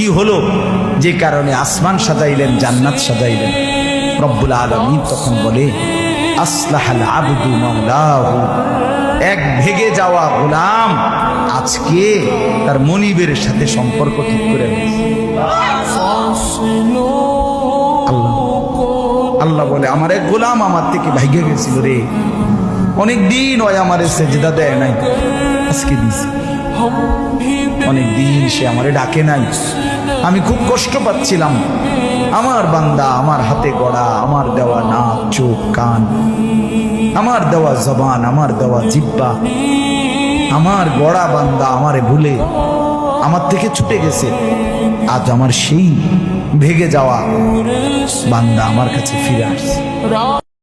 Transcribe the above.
কি হলো? যে কারণে আসমান সাজাইলেন, জান্নাত সাজাইলেন। রব্বুল আলমিন তখন বলে, আসলাহাল আবদু এক ভেগে যাওয়া গোলাম আজকে তার মনিবের সাথে সম্পর্ক ঠিক করে আল্লাহ বলে, আমার এক গোলাম আমার থেকে ভাইগে গেছিল রে। অনেক দিন ওই আমার সেজদা দেয় নাই। আজকে দিছে অনেক দিন সে আমারে ডাকে নাই। আমি খুব কষ্ট পাচ্ছিলাম। আমার বান্দা, আমার হাতে গড়া, আমার দেওয়া নাক, চোখ, কান, আমার দেওয়া জবান, আমার দেওয়া জিব্বা, আমার গড়া বান্দা আমারে ভুলে আমার থেকে ছুটে গেছে। আজ আমার সেই ভেগে যাওয়া বান্দা আমার কাছে ফিরে আসছে।